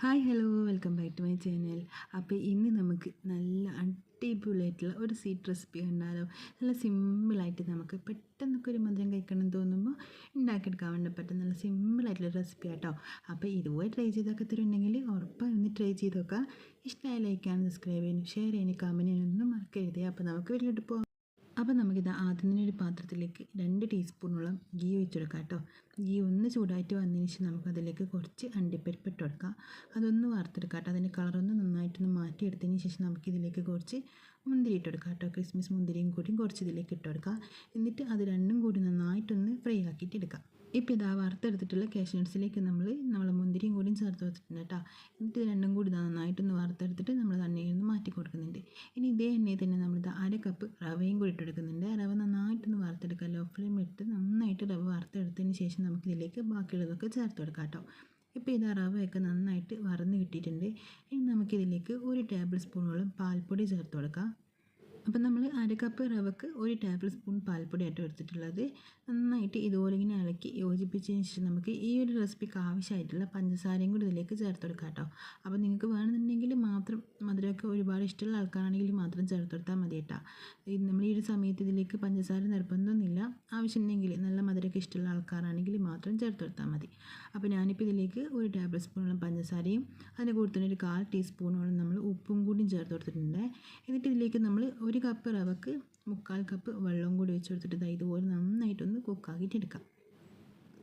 Hi hello welcome back to my channel. അപ്പോൾ ഇന്ന് നമുക്ക് നല്ല അടിപൊളിയായിട്ടുള്ള ഒരു സ്വീറ്റ് റെസിപ്പി ഉണ്ടാലോ നല്ല സിമ്പിളായിട്ട് നമുക്ക് പെട്ടെന്നൊക്കെ ഒരു മധുരം കഴിക്കണം തോന്നുമ്പോൾ ഉണ്ടാക്കിയെടുക്കാൻ വേണ്ട പറ്റും നല്ല സിമ്പിളായിട്ടുള്ള റെസിപ്പി ആട്ടോ. അപ്പോൾ ഇതുപോലെ ട്രൈ ചെയ്തൊക്കെ തരുന്നുണ്ടെങ്കിൽ ഉറപ്പായി ഒന്ന് ട്രൈ ചെയ്ത് നോക്കാം ഇഷ്ടമായ ലൈക്കാണ് സബ്സ്ക്രൈബ് ചെയ്യാനും ഷെയർ ചെയ്യാനും കമന്റ് ചെയ്യാനൊന്നും മറക്കരുത്. അപ്പോൾ നമുക്ക് വീട്ടിലോട്ട് പോകാം അപ്പോൾ നമുക്കിത് ആദ്യം തന്നെ ഒരു പാത്രത്തിലേക്ക് രണ്ട് ടീസ്പൂണോളം ഗീ വെച്ചെടുക്കാം കേട്ടോ. ഗീ ഒന്ന് ചൂടായിട്ട് വന്നതിന് ശേഷം നമുക്കതിലേക്ക് കുറച്ച് അണ്ടിപ്പരിപ്പ് ഇട്ട് കൊടുക്കാം. അതൊന്ന് വറുത്തെടുക്കാം കേട്ടോ. അതിന്റെ കളറൊന്ന് നന്നായിട്ടൊന്ന് മാറ്റിയെടുത്തതിന് ശേഷം നമുക്കിതിലേക്ക് കുറച്ച് മുന്തിരി ഇട്ട് കൊടുക്കാം കേട്ടോ. ക്രിസ്മസ് മുന്തിരിയും കൂടി കുറച്ച് ഇതിലേക്ക് ഇട്ട് കൊടുക്കാം. എന്നിട്ട് അത് രണ്ടും കൂടി നന്നായിട്ടൊന്ന് ഫ്രൈ ആക്കിയിട്ട് എടുക്കാം. ഇപ്പോൾ ഇതാ വറുത്തെടുത്തിട്ടുള്ള കാഷ്നട്സിലേക്ക് നമ്മൾ നമ്മൾ മുന്തിരിയും കൂടിയും ചേർത്ത് വെച്ചിട്ടുണ്ട് കേട്ടോ. എന്നിട്ട് രണ്ടും കൂടി നന്നായിട്ടൊന്ന് വറുത്തെടുത്തിട്ട് നമ്മൾ തന്നെ നിന്ന് മാറ്റി കൊടുക്കുന്നുണ്ട് ഇനി ഇതേ എണ്ണയിൽ തന്നെ നമ്മളിത് അര കപ്പ് റവയും കൂടി ഇട്ടെടുക്കുന്നുണ്ട്. റവ നന്നായിട്ടൊന്ന് വറുത്തെടുക്കുക ലോ ഫ്ലെയിം ഇട്ട് നന്നായിട്ട് റവ വറുത്തെടുത്തതിന് ശേഷം നമുക്കിതിലേക്ക് ബാക്കിയുള്ളതൊക്കെ ചേർത്ത് കൊടുക്കാം കേട്ടോ. ഇപ്പോൾ ഇത് റവയൊക്കെ നന്നായിട്ട് വറന്ന് കിട്ടിയിട്ടുണ്ട്. ഇനി നമുക്കിതിലേക്ക് ഒരു ടേബിൾ സ്പൂണോളം പാൽപ്പൊടി ചേർത്ത് കൊടുക്കാം. അപ്പം നമ്മൾ അര കപ്പ് റവക്ക് ഒരു ടേബിൾ സ്പൂൺ പാൽപ്പൊടിയായിട്ട് എടുത്തിട്ടുള്ളത്. നന്നായിട്ട് ഇതുപോലെ ഇങ്ങനെ ഇളക്കി യോജിപ്പിച്ചതിന് ശേഷം നമുക്ക് ഈ ഒരു റെസിപ്പിക്ക് ആവശ്യമായിട്ടുള്ള പഞ്ചസാരയും കൂടി ഇതിലേക്ക് ചേർത്ത് കൊടുക്കാം കേട്ടോ. അപ്പോൾ നിങ്ങൾക്ക് വേണമെന്നുണ്ടെങ്കിൽ മാത്രം മധുരമൊക്കെ ഒരുപാട് ഇഷ്ടമുള്ള ആൾക്കാരാണെങ്കിൽ മാത്രം ചേർത്ത് കൊടുത്താൽ മതി കേട്ടോ. നമ്മൾ ഈ ഒരു സമയത്ത് ഇതിലേക്ക് പഞ്ചസാര നിർബന്ധമൊന്നുമില്ല. ആവശ്യമുണ്ടെങ്കിൽ നല്ല മധുരമൊക്കെ ഇഷ്ടമുള്ള ആൾക്കാരാണെങ്കിൽ മാത്രം ചേർത്ത് കൊടുത്താൽ മതി. അപ്പോൾ ഞാനിപ്പോൾ ഇതിലേക്ക് ഒരു ടേബിൾ സ്പൂണോളം പഞ്ചസാരയും അതിന്റെ കൂടെ തന്നെ ഒരു കാൽ ടീസ്പൂണോളം നമ്മൾ ഉപ്പും കൂടിയും ചേർത്ത് കൊടുത്തിട്ടുണ്ട്. എന്നിട്ട് ഇതിലേക്ക് നമ്മൾ ഒരു കപ്പ് റവക്ക് മുക്കാൽ കപ്പ് വെള്ളം കൂടി വെച്ച് കൊടുത്തിട്ട് ഇതുപോലെ നന്നായിട്ടൊന്ന് കുക്കാക്കിയിട്ട് എടുക്കാം.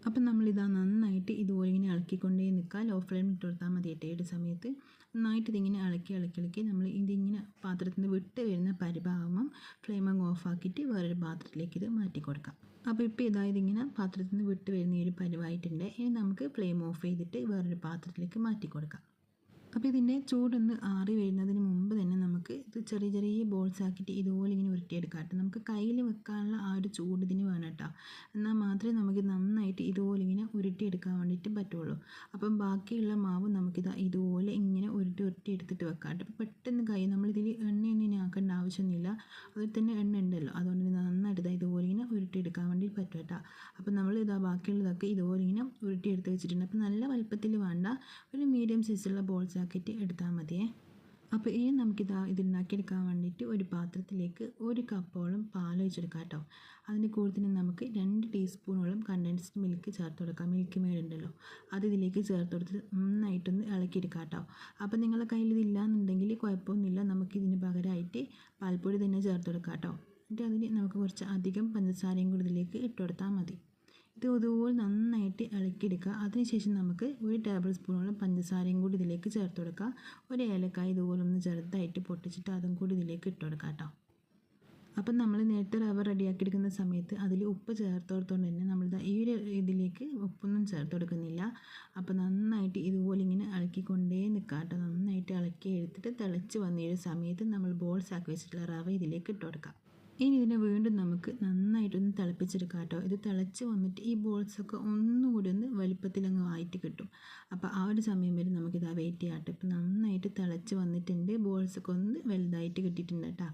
അപ്പം നമ്മളിതാ നന്നായിട്ട് ഇതുപോലെ ഇങ്ങനെ ഇളക്കിക്കൊണ്ടേ നിൽക്കാം ലോ ഫ്ലെയിം ഇട്ട് കൊടുത്താൽ മതി ഏട്ടയുടെ സമയത്ത്? നന്നായിട്ട് ഇതിങ്ങനെ ഇളക്കി ഇളക്കി ഇളക്കി നമ്മൾ ഇതിങ്ങനെ പാത്രത്തിൽ നിന്ന് വിട്ട് വരുന്ന പരിഭാഗം ഫ്ലെയിം അങ്ങ് ഓഫാക്കിയിട്ട് വേറൊരു പാത്രത്തിലേക്ക് ഇത് മാറ്റി കൊടുക്കാം. അപ്പോൾ ഇപ്പോൾ ഇതാ ഇതിങ്ങനെ പാത്രത്തിൽ നിന്ന് വിട്ട് വരുന്ന ഈ ഒരു പരിവായിട്ടുണ്ട്. ഇനി നമുക്ക് ഫ്ലെയിം ഓഫ് ചെയ്തിട്ട് വേറൊരു പാത്രത്തിലേക്ക് മാറ്റി കൊടുക്കാം. അപ്പോൾ ഇതിന്റെ ചൂടൊന്ന് ആറി വരുന്നതിന് മുമ്പ് തന്നെ നമുക്ക് ഇത് ചെറിയ ചെറിയ ബോൾസ് ആക്കിയിട്ട് ഇതുപോലെ ഇങ്ങനെ ഉരുട്ടിയെടുക്കാം കേട്ടോ. നമുക്ക് കയ്യിൽ വെക്കാനുള്ള ആ ഒരു ചൂട് ഇതിന് വേണം കേട്ടോ. എന്നാൽ മാത്രമേ നമുക്ക് നന്നായിട്ട് ഇതുപോലെ ഇങ്ങനെ ഉരുട്ടിയെടുക്കാൻ വേണ്ടിയിട്ട് പറ്റുള്ളൂ. അപ്പം ബാക്കിയുള്ള മാവ് നമുക്കിത് ഇതുപോലെ ഇങ്ങനെ ഉരുട്ടി ഉരുട്ടി എടുത്തിട്ട് വെക്കാം കേട്ടോ. അപ്പോൾ പെട്ടെന്ന് കൈ നമ്മളിതിൽ എണ്ണയൊന്നും ഇനി ആക്കേണ്ട ആവശ്യമൊന്നുമില്ല. അതിൽ തന്നെ എണ്ണ ഉണ്ടല്ലോ. അതുകൊണ്ട് നന്നായിട്ട് ഇതാ ഇതുപോലെ ഇങ്ങനെ ഉരുട്ടിയെടുക്കാൻ വേണ്ടി പറ്റും കേട്ടോ. അപ്പോൾ നമ്മൾ ഇതാ ബാക്കിയുള്ളതൊക്കെ ഇതുപോലെ ഇങ്ങനെ ഉരുട്ടിയെടുത്ത് വെച്ചിട്ടുണ്ട്. അപ്പോൾ നല്ല വലുപ്പത്തിൽ വേണ്ട ഒരു മീഡിയം സൈസുള്ള ബോൾസ് ആക്കിയിട്ട് എടുത്താൽ മതിയേ. അപ്പോൾ ഇനി നമുക്കിത് ഇതുണ്ടാക്കിയെടുക്കാൻ വേണ്ടിയിട്ട് ഒരു പാത്രത്തിലേക്ക് ഒരു കപ്പോളം പാൽ ഒഴിച്ചെടുക്കാം കേട്ടോ. അതിന്റെ കൂടുതൽ നമുക്ക് രണ്ട് ടീസ്പൂണോളം കണ്ടൻസ്ഡ് മിൽക്ക് ചേർത്ത് കൊടുക്കാം. മിൽക്ക് മേടുണ്ടല്ലോ ഉണ്ടല്ലോ. അത് ഇതിലേക്ക് ചേർത്ത് കൊടുത്ത് നന്നായിട്ടൊന്ന് ഇളക്കിയെടുക്കാം കേട്ടോ. അപ്പോൾ നിങ്ങളുടെ കയ്യിൽ ഇതില്ല എന്നുണ്ടെങ്കിൽ കുഴപ്പമൊന്നുമില്ല. നമുക്ക് ഇതിന് പകരമായിട്ട് പാൽപ്പൊടി തന്നെ ചേർത്ത് കൊടുക്കാം കേട്ടോ. എന്നിട്ട് അതിന് നമുക്ക് കുറച്ച് അധികം പഞ്ചസാരയും കൂടി ഇതിലേക്ക് ഇട്ട് കൊടുത്താൽ മതി. ഇതുപോലെ നന്നായിട്ട് ഇളക്കിയെടുക്കുക. അതിനുശേഷം നമുക്ക് ഒരു ടേബിൾ സ്പൂണോളം പഞ്ചസാരയും കൂടി ഇതിലേക്ക് ചേർത്ത് കൊടുക്കുക. ഒരു ഏലക്കായ ഇതുപോലെ ഒന്ന് ചെറുതായിട്ട് പൊട്ടിച്ചിട്ട് അതും കൂടി ഇതിലേക്ക് ഇട്ട് കൊടുക്കുക കേട്ടോ. അപ്പം നമ്മൾ നേരത്തെ റവ റെഡിയാക്കിയെടുക്കുന്ന സമയത്ത് അതിൽ ഉപ്പ് ചേർത്ത് കൊടുത്തുകൊണ്ട് തന്നെ നമ്മൾ ഈ ഒരു ഇതിലേക്ക് ഉപ്പൊന്നും ചേർത്ത് കൊടുക്കുന്നില്ല. അപ്പോൾ നന്നായിട്ട് ഇതുപോലെ ഇങ്ങനെ ഇളക്കിക്കൊണ്ടേ നിൽക്കുക കേട്ടോ. നന്നായിട്ട് ഇളക്കി എടുത്തിട്ട് തിളച്ച് വന്ന ഒരു സമയത്ത് നമ്മൾ ബോൾസ് ആക്കി വെച്ചിട്ടുള്ള റവ ഇതിലേക്ക് ഇട്ട് കൊടുക്കാം ഇനി ഇതിനെ വീണ്ടും നമുക്ക് നന്നായിട്ടൊന്ന് തിളപ്പിച്ചെടുക്കാം കേട്ടോ ഇത് തിളച്ച് വന്നിട്ട് ഈ ബോൾസൊക്കെ ഒന്നുകൂടി ഒന്ന് വലിപ്പത്തിലങ്ങ് ആയിട്ട് കിട്ടും. അപ്പോൾ ആ ഒരു സമയം വരെ നമുക്കിത് വെയിറ്റ് ചെയ്യാം കേട്ടോ ഇപ്പം നന്നായിട്ട് തിളച്ച് വന്നിട്ടുണ്ട്. ബോൾസൊക്കെ ഒന്ന് വലുതായിട്ട് കിട്ടിയിട്ടുണ്ട് കേട്ടോ.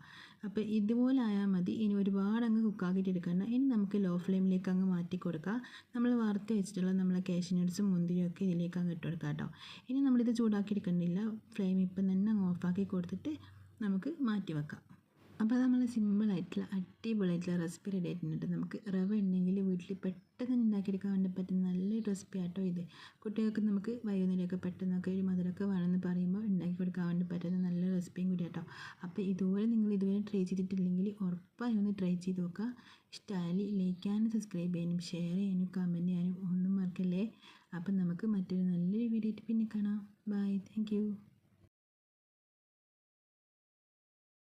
അപ്പോൾ ഇതുപോലെ ആയാൽ മതി. ഇനി ഒരുപാട് അങ്ങ് കുക്കാക്കിയിട്ട് എടുക്കണ്ട. ഇനി നമുക്ക് ലോ ഫ്ലെയിമിലേക്ക് അങ്ങ് മാറ്റി കൊടുക്കാം. നമ്മൾ വറുത്ത് വെച്ചിട്ടുള്ള നമ്മളെ കാഷ്യനട്സും മുന്തിരിയൊക്കെ ഇതിലേക്ക് അങ്ങ് ഇട്ട് കൊടുക്കാം കേട്ടോ. ഇനി നമ്മളിത് ചൂടാക്കി എടുക്കണ്ടില്ല ഫ്ലെയിം ഇപ്പം തന്നെ അങ്ങ് ഓഫാക്കി കൊടുത്തിട്ട് നമുക്ക് മാറ്റി വെക്കാം. അപ്പോൾ നമ്മൾ സിമ്പിളായിട്ടുള്ള അടിപൊളിയായിട്ടുള്ള റെസിപ്പി റെഡി ആയിട്ടുണ്ട്. നമുക്ക് റവ ഉണ്ടെങ്കിൽ വീട്ടിൽ പെട്ടെന്ന് ഉണ്ടാക്കിയെടുക്കാൻ വേണ്ടി പറ്റുന്ന നല്ലൊരു റെസിപ്പി ആട്ടോ ഇത്. കുട്ടികൾക്ക് നമുക്ക് വൈകുന്നേരമൊക്കെ പെട്ടെന്നൊക്കെ ഒരു മധുരമൊക്കെ വേണമെന്ന് പറയുമ്പോൾ ഉണ്ടാക്കി കൊടുക്കാൻ വേണ്ടി പറ്റുന്ന നല്ല റെസിപ്പിയും കൂടി ആട്ടോ. അപ്പോൾ ഇതുപോലെ നിങ്ങൾ ഇതുവരെ ട്രൈ ചെയ്തിട്ടില്ലെങ്കിൽ ഉറപ്പായി ഒന്ന് ട്രൈ ചെയ്ത് നോക്കുക. ഇഷ്ടമായി ലൈക്ക് ചെയ്യാനും സബ്സ്ക്രൈബ് ചെയ്യാനും ഷെയർ ചെയ്യാനും കമന്റ് ചെയ്യാനും ഒന്നും മറക്കല്ലേ. അപ്പം നമുക്ക് മറ്റൊരു നല്ലൊരു വീഡിയോ പിന്നെ കാണാം. Bye thank